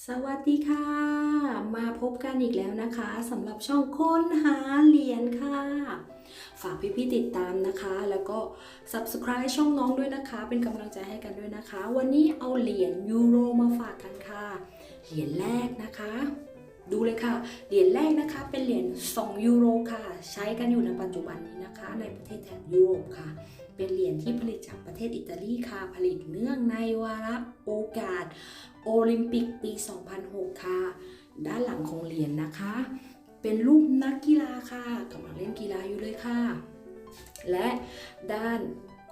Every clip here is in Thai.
สวัสดีค่ะ มาพบกันอีกแล้วนะคะสำหรับช่องค้นหาเหรียญค่ะ ฝากพี่ๆติดตามนะคะ แล้วก็ subscribe ช่องน้องด้วยนะคะ เป็นกำลังใจให้กันด้วยนะคะ วันนี้เอาเหรียญยูโรมาฝากกันค่ะ เหรียญแรกนะคะ ดูเลยค่ะ เหรียญแรกนะคะ เป็นเหรียญ2ยูโรค่ะ ใช้กันอยู่ในปัจจุบันนี้นะคะ ในประเทศแถบยุโรปค่ะ เป็นเหรียญที่ผลิตจากประเทศอิตาลีค่ะ ผลิตเนื่องในวาระโอกาส โอลิมปิกปี 2006 ค่ะ ด้านหลังของเหรียญนะคะ เป็นรูปนักกีฬาค่ะกำลังเล่นกีฬาอยู่เลยค่ะ และด้าน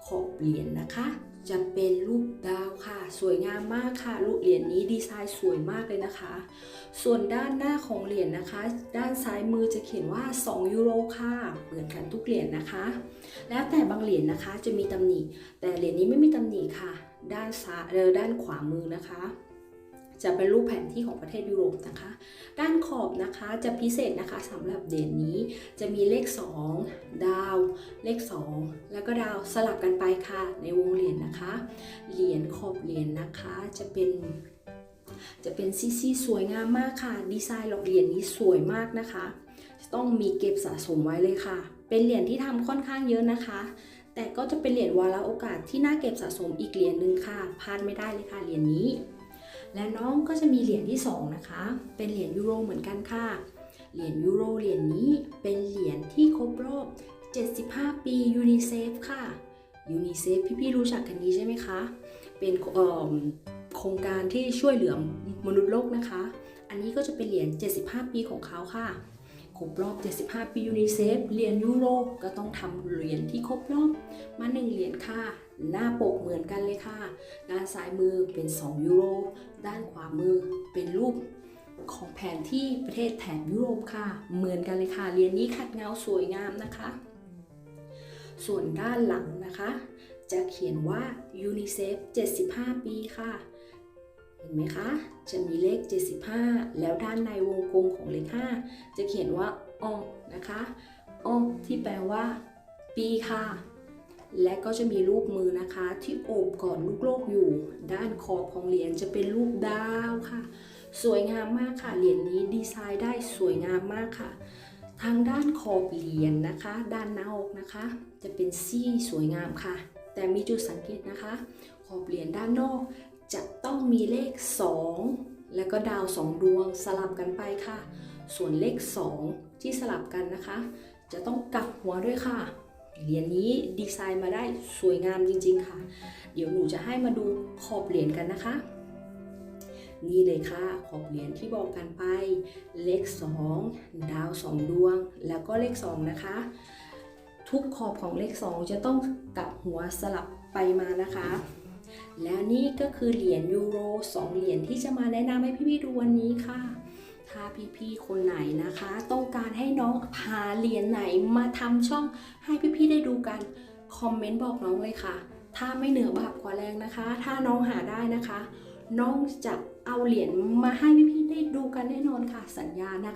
ขอบเหรียญนะคะ จะเป็นรูปดาวค่ะ สวยงามมากค่ะรูปเหรียญนี้ดีไซน์สวยมากเลยนะคะ ส่วนด้านหน้าของเหรียญนะคะ ด้านซ้ายมือจะเขียนว่า 2 ยูโรค่ะเหมือนกันทุกเหรียญนะคะ แล้วแต่บางเหรียญนะคะจะมีตำหนิแต่เหรียญนี้ไม่มีตำหนิค่ะ ด้านซ้ายเออด้านขวามือนะคะ จะเป็นรูปแผนที่ของประเทศยุโรปนะคะ ด้านขอบนะคะจะพิเศษนะคะสำหรับเหรียญนี้จะมีเลข 2 ดาว เลข 2 แล้วก็ดาวสลับกันไปค่ะในวงเหรียญนะคะ เหรียญขอบเหรียญนะคะจะเป็นจะเป็นซีซีสวยงามมากค่ะ ดีไซน์หลอกเหรียญนี้สวยมากนะคะ ต้องมีเก็บสะสมไว้เลยค่ะ เป็นเหรียญที่ทำค่อนข้างเยอะนะคะ แต่ก็จะเป็นเหรียญวาระโอกาสที่น่าเก็บสะสมอีกเหรียญหนึ่งค่ะพลาดไม่ได้เลยค่ะเหรียญนี้ และน้องก็จะมีเหรียญที่ 2 นะคะ เป็นเหรียญยูโรเหมือนกันค่ะ เหรียญยูโรเหรียญนี้เป็นเหรียญที่ครบรอบ 75 ปียูนิเซฟค่ะ ยูนิเซฟพี่ๆรู้จักกันดีใช่ไหมคะ เป็นโครงการที่ช่วยเหลือมนุษย์โลกนะคะ อันนี้ก็จะเป็นเหรียญ 75 ปีของเขาค่ะ ครบรอบ 75 ปียูนิเซฟเหรียญยูโรก็ต้องทำเหรียญที่ครบรอบมา1เหรียญค่ะ หน้าปกเหมือนกันเลยค่ะ ด้านซ้ายมือเป็น 2 ยูโร ด้านขวามือเป็นรูปของแผนที่ประเทศแถบยุโรปค่ะ เหมือนกันเลยค่ะ เหรียญนี้ขัดเงาสวยงามนะคะ ส่วนด้านหลังนะคะ จะเขียนว่ายูนิเซฟ75 ปีค่ะ เห็นไหมคะ จะมีเลข 75 แล้วด้านในวงกลมของเลข 5 จะเขียนว่าออนะคะออที่แปลว่า ปีค่ะ และก็จะมีรูปมือนะคะ ที่โอบกอดลูกโลกอยู่ ด้านขอบของเหรียญจะเป็นรูปดาวค่ะ สวยงามมากค่ะเหรียญนี้ดีไซน์ได้สวยงามมากค่ะทางด้านขอบเหรียญนะคะ ด้านหน้าอกนะคะ จะเป็นซี่สวยงามค่ะ แต่มีจุดสังเกตนะคะ ขอบเหรียญด้านนอก จะต้องมีเลข 2 แล้วก็ดาว 2 ดวงสลับกันไปค่ะ ส่วนเลข 2 ที่สลับกันนะคะ จะต้องกลับหัวด้วยค่ะ เหรียญนี้ดีไซน์มาได้สวยงามจริง ๆ ค่ะ เดี๋ยวหนูจะให้มาดูขอบเหรียญกันนะคะ นี่เลยค่ะ ขอบเหรียญที่บอกกันไป เลข 2 ดาว 2 ดวง แล้วก็เลข 2 นะคะ ทุกขอบของเลข 2 จะต้องกลับหัวสลับไปมานะคะ และนี่ก็คือเหรียญยูโร2เหรียญที่จะมาแนะนำให้พี่ๆดูวันนี้ค่ะ ถ้าพี่ๆคนไหนนะคะ ต้องการให้น้องหาเหรียญไหนมาทำช่องให้พี่ๆได้ดูกัน คอมเมนต์บอกน้องเลยค่ะ ถ้าไม่เหนือบาปกว่าแรงนะคะ ถ้าน้องหาได้นะคะ น้องจะเอาเหรียญมาให้พี่ๆได้ดูกันแน่นอนค่ะสัญญานะ